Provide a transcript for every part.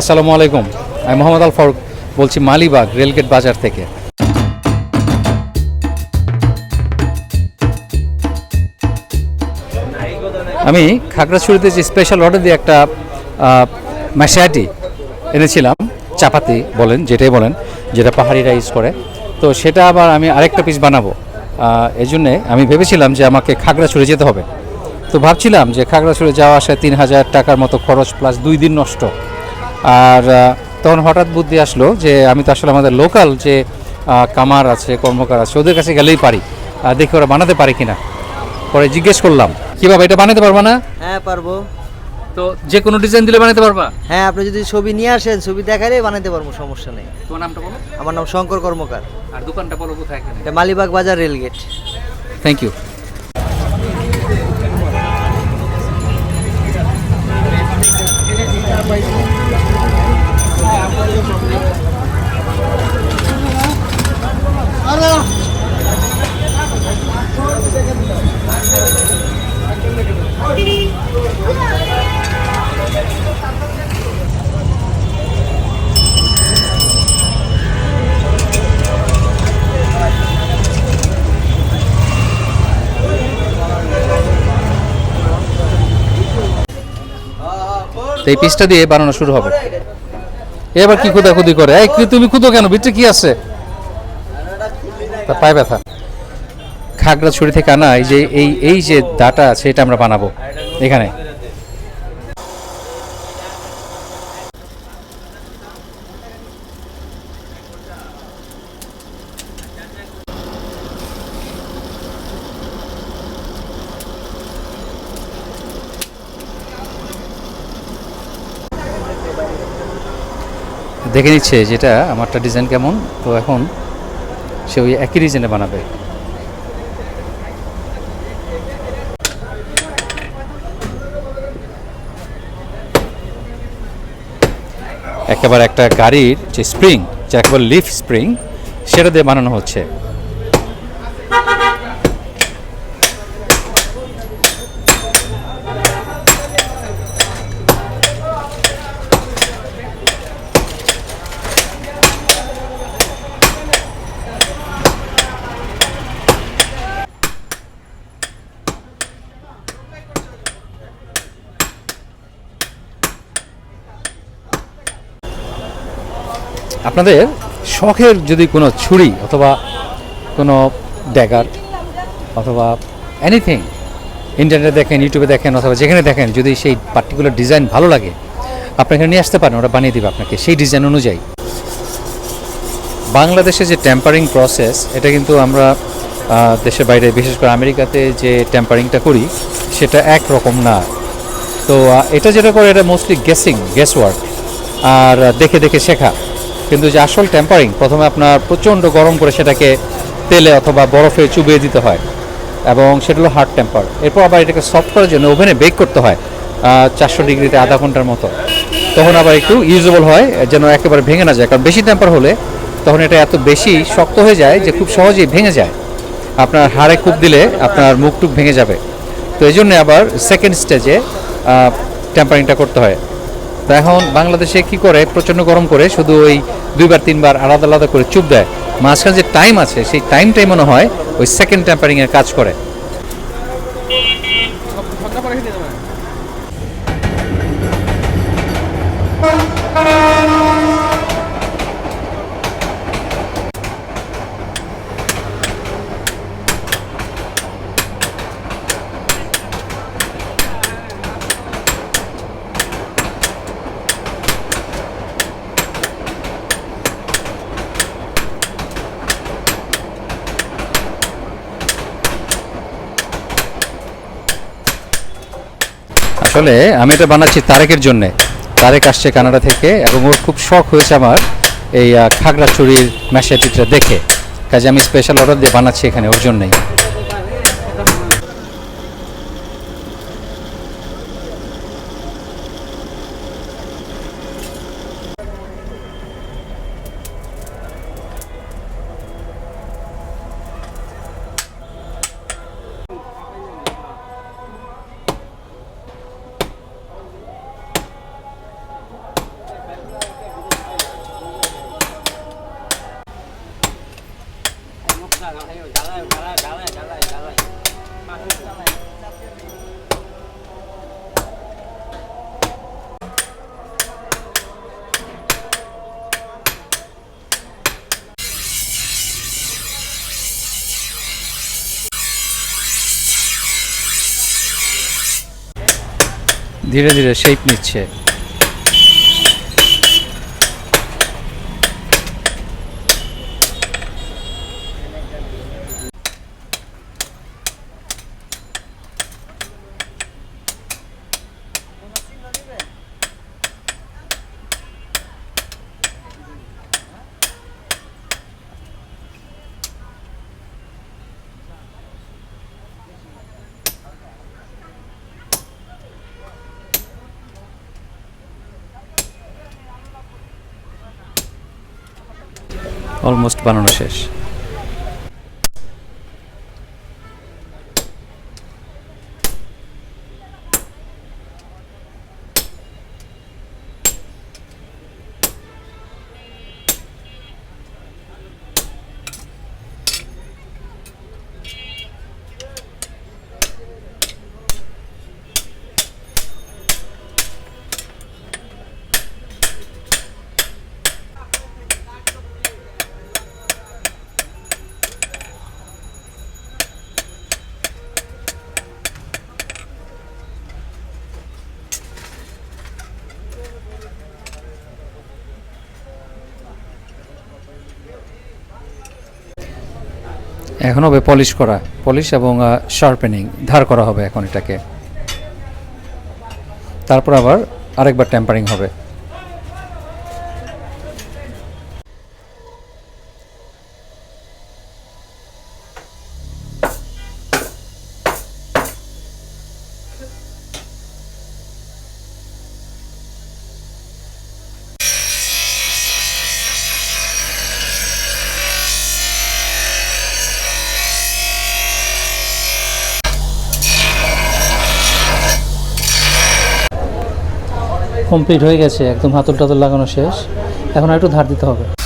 আসসালামু আলাইকুম, আমি মোহাম্মদ আল ফারুক বলছি মালিবাগ রেলগেট বাজার থেকে। আমি খাগড়াছড়িতে যে স্পেশাল অর্ডার দিয়ে একটা ম্যাশাটি এনেছিলাম, চাপাতি বলেন, যেটাই বলেন, যেটা পাহাড়িরা ইউজ করে। তো সেটা আবার আমি আরেকটা পিস বানাবো। এই জন্যে আমি ভেবেছিলাম যে আমাকে খাগড়াছড়ি যেতে হবে। তো ভাবছিলাম যে খাগড়াছড়ি যাওয়া আসা তিন হাজার টাকার মতো খরচ প্লাস দুই দিন নষ্ট। আর তখন হঠাৎ বুদ্ধি আসলো যে আমি তো আসলে আমাদের লোকাল যে কামার আছে কর্মকার আছে ওদের কাছে গেলেই পারি। দেখি ওরা বানাতে পারে কিনা। পরে জিজ্ঞেস করলাম কীভাবে এটা বানাতে পারবা না? হ্যাঁ পারব। তো যে কোনো ডিজাইন দিলে বানাতে পারবা? হ্যাঁ আপনি যদি ছবি নিয়ে আসেন ছবি দেখালে বানাতে পারব সমস্যা নেই। তোমার নামটা বলো? আমার নাম শঙ্কর কর্মকার। আর দোকানটা বলো কোথায় এটা মালিবাগ বাজার রেলগেট। থ্যাংক ইউ এই পিসটা দিয়ে বানানো শুরু হবে। এবার কি খুদাখুদি করে? এই তুমি খুদো কেন? ভিতরে কি আছে? তা পায়ে ব্যথা। ছুরি থেকে আনা এই যে, এই এই যে দাটা আছে, এটা আমরা বানাবো। এখানে। দেখে নিচ্ছে যেটা আমারটা ডিজাইন কেমন। তো এখন সে ওই একই ডিজাইনে বানাবে। একেবারে একটা গাড়ির যে স্প্রিং যে একেবারে লিফ স্প্রিং সেটা দিয়ে বানানো হচ্ছে। আপনাদের শখের যদি কোনো ছুরি অথবা কোনো ড্যাগার অথবা এনিথিং ইন্টারনেটে দেখেন ইউটিউবে দেখেন, অথবা যেখানে দেখেন, যদি সেই পার্টিকুলার ডিজাইন ভালো লাগে, আপনি এখানে নিয়ে আসতে পারেন, ওরা বানিয়ে দেবে আপনাকে। সেই ডিজাইন অনুযায়ী। বাংলাদেশে যে টেম্পারিং প্রসেস এটা কিন্তু আমরা দেশের বাইরে, বিশেষ করে আমেরিকাতে যে টেম্পারিংটা করি, সেটা এক রকম না। তো এটা যেটা করে, এটা মোস্টলি গেসিং গেস ওয়ার্ক আর দেখে দেখে শেখা। কিন্তু যে আসল টেম্পারিং প্রথমে আপনার প্রচণ্ড গরম করে সেটাকে তেলে অথবা বরফে চুবিয়ে দিতে হয় এবং সেটা হলো হার্ড টেম্পার এরপর আবার এটাকে সফট করার জন্য ওভেনে বেক করতে হয় চারশো ডিগ্রিতে আধা ঘণ্টার মতো। তখন আবার একটু ইউজেবল হয়, যেন একেবারে ভেঙে না যায়। কারণ বেশি টেম্পার হলে তখন এটা এত বেশি শক্ত হয়ে যায় যে খুব সহজেই ভেঙে যায়। আপনার হাড়ে খুব দিলে আপনার মুখ টুক ভেঙে যাবে। তো এই জন্য আবার সেকেন্ড স্টেজে টেম্পারিংটা করতে হয়। এখন বাংলাদেশে কি করে? প্রচণ্ড গরম করে শুধু ওই দুইবার, তিনবার আলাদা আলাদা করে চুপ দেয়। মাঝখানে যে টাইম আছে, সেই টাইমটাই মনে হয় ওই সেকেন্ড টেম্পারিংয়ের কাজ করে। আসলে আমি এটা বানাচ্ছি তারেকের জন্যে। তারেক আসছে কানাডা থেকে এবং ওর খুব শখ হয়েছে আমার এই খাগড়া খাগড়াছড়ির ম্যাশাটিটা দেখে। কাজে আমি স্পেশাল অর্ডার দিয়ে বানাচ্ছি এখানে ওর জন্যই। ধীরে ধীরে শেপ নিচ্ছে অলমোস্ট বানানো শেষ। এখন হবে পলিশ করা। পলিশ এবং শার্পেনিং ধার করা হবে এখন এটাকে। তারপর আবার আরেকবার টেম্পারিং হবে। কমপ্লিট হয়ে গেছে একদম হাতল টাতল লাগানো শেষ। এখন আর একটু ধার দিতে হবে।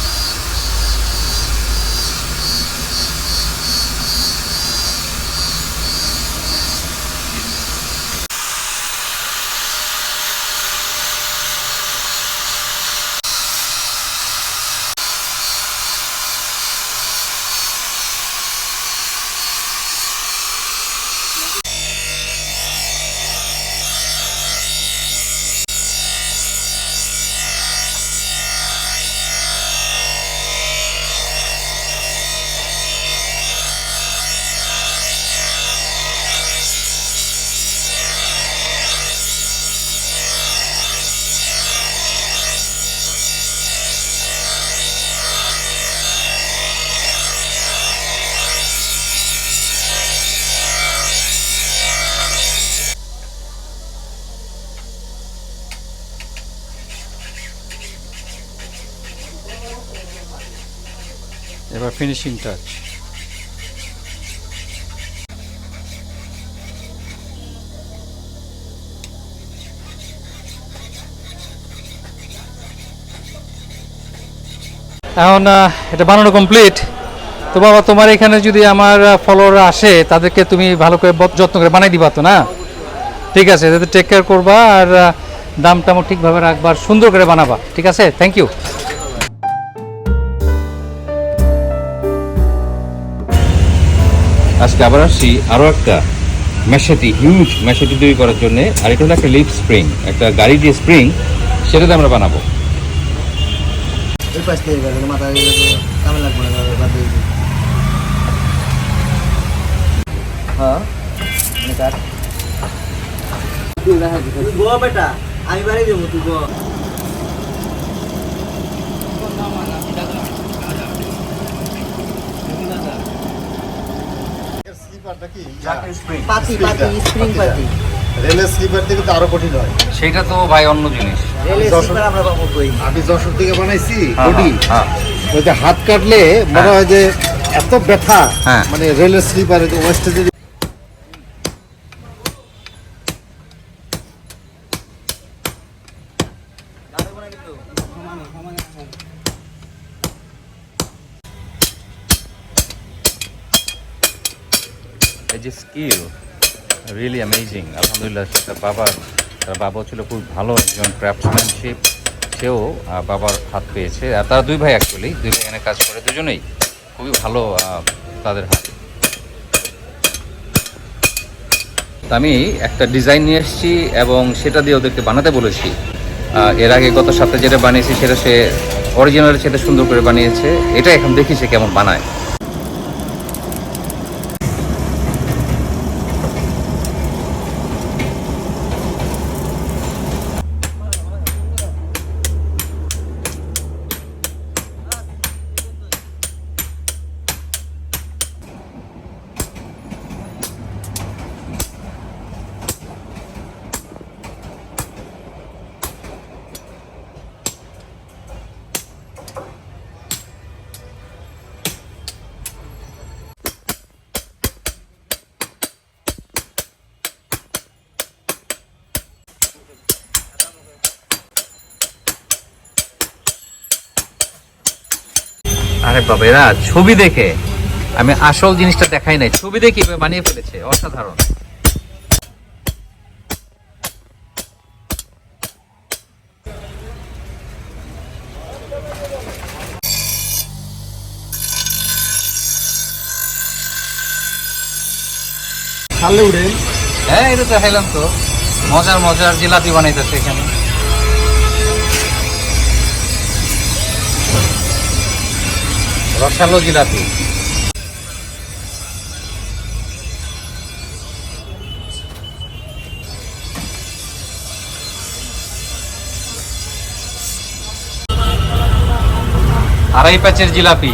ফিনিশিং টাচ এখন এটা বানানো কমপ্লিট তো বাবা, তোমার এখানে যদি আমার ফলোয়ার আসে, তাদেরকে তুমি ভালো করে যত্ন করে বানাই দিবা তো, না? ঠিক আছে যাতে টেক কেয়ার করবা আর দামটামও ঠিকভাবে রাখবা সুন্দর করে বানাবা। ঠিক আছে? থ্যাংক ইউ আজকে আবার আসছি আরও একটা মেশাটি হিউজ মেশাটি তৈরি করার জন্য আর এটা হলো একটা লিপ স্প্রিং একটা গাড়ি যে স্প্রিং সেটাতে আমরা বানাবো। ওই পাশ থেকে এবার মাথা কামে লাগবে না বাদ দিয়ে দিই। হ্যাঁ মানে কাট। তুই গো বেটা আমি বাড়ি দেবো তুই গো কি? পাতি পাতি স্প্রিং পাতি। রেলের স্লিপার থেকে তো আরও কঠিন হয়। সেটা তো ভাই অন্য জিনিস। আমি যশোর থেকে বানাইছি হ্যাঁ, বডি। হ্যাঁ, ওইতে হাত কাটলে মনে হয়। যে এত ব্যথা হ্যাঁ। মানে রেলের স্লিপার ওয়েস্টে যদি আলহামদুলিল্লাহ সেটা বাবার তার বাবা ছিল খুব ভালো একজন ক্রাফটসম্যানশিপ সেও বাবার হাত পেয়েছে। আর তারা দুই ভাই অ্যাকচুয়ালি দুই ভাই এখানে কাজ করে, দুজনেই খুবই ভালো তাদের হাত। আমি একটা ডিজাইন নিয়ে এসেছি এবং সেটা দিয়ে ওদেরকে বানাতে বলেছি। এর আগে গত সপ্তাহে যেটা বানিয়েছি, সেটা সে অরিজিনাল সেটা সুন্দর করে বানিয়েছে। এটা এখন দেখি সে কেমন বানায়। আরে বাবা এরা ছবি দেখে। আমি আসল জিনিসটা দেখাই নাই ছবি দেখে বানিয়ে ফেলেছে অসাধারণ। ছাড়লে উঠে হ্যাঁ এটা দেখাইলাম তো। মজার মজার জিলাপি বানাইতেছে এখানে। রসালো জিলাপি। আড়াই প্যাচের জিলাপি।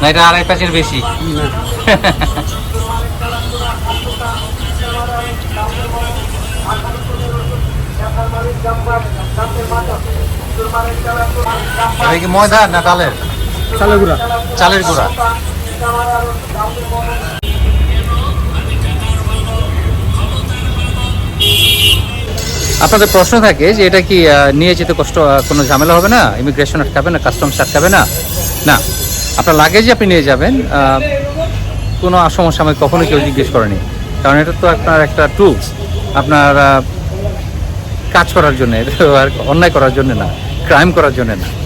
না এটা আড়াই প্যাচের বেশি। এটা কি ময়দা না ডালের চালে গুড়া। চালের গুঁড়া। আপনাদের প্রশ্ন থাকে যে এটা কি নিয়ে যেতে কষ্ট কোনো ঝামেলা হবে না? ইমিগ্রেশন আটকাবে না? কাস্টমস আটকাবে না? না। আপনার লাগেজ আপনি নিয়ে যাবেন আহ, কোনো সমস্যা আমাকে কখনো কেউ জিজ্ঞেস করেনি। কারণ এটা তো আপনার একটা টুলস আপনার কাজ করার জন্য এটা তো আর অন্যায় করার জন্য না। ক্রাইম করার জন্য না।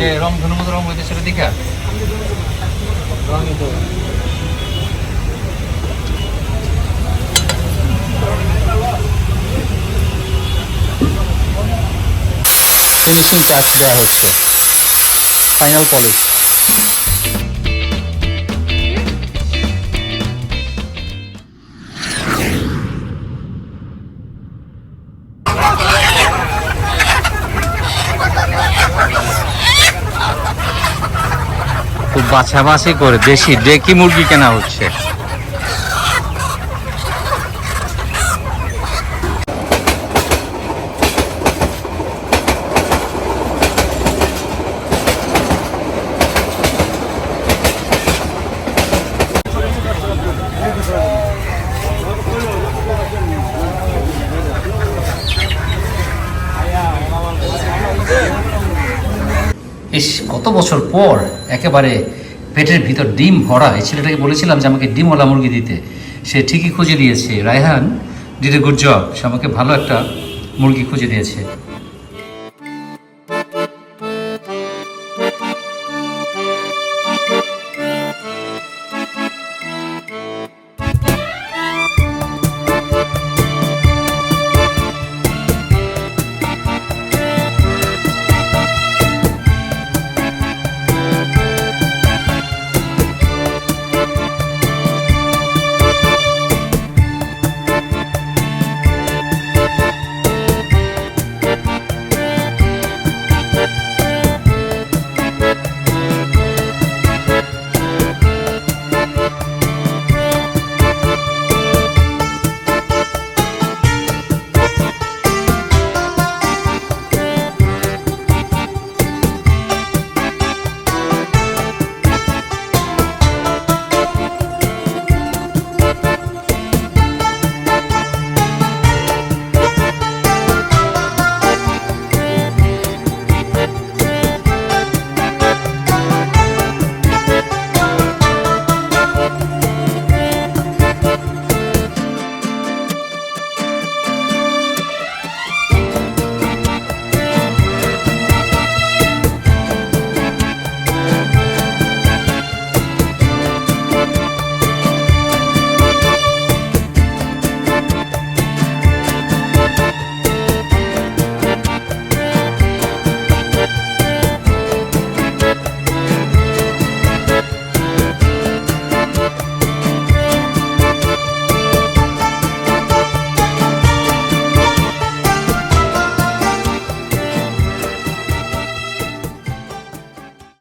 যে রং ধনুমত রং হইতে সেটা দেখা ফিনিশিং টাচ দেওয়া হচ্ছে। ফাইনাল পলিশ বাছাবাছি করে দেশি ডেকি মুরগি কেনা হচ্ছে। ইস কত বছর পর একেবারে পেটের ভিতর ডিম ভরা। এই ছেলেটাকে বলেছিলাম যে, আমাকে ডিমওয়ালা মুরগি দিতে। সে ঠিকই খুঁজে দিয়েছে Raihan did a good job সে আমাকে ভালো একটা মুরগি খুঁজে দিয়েছে।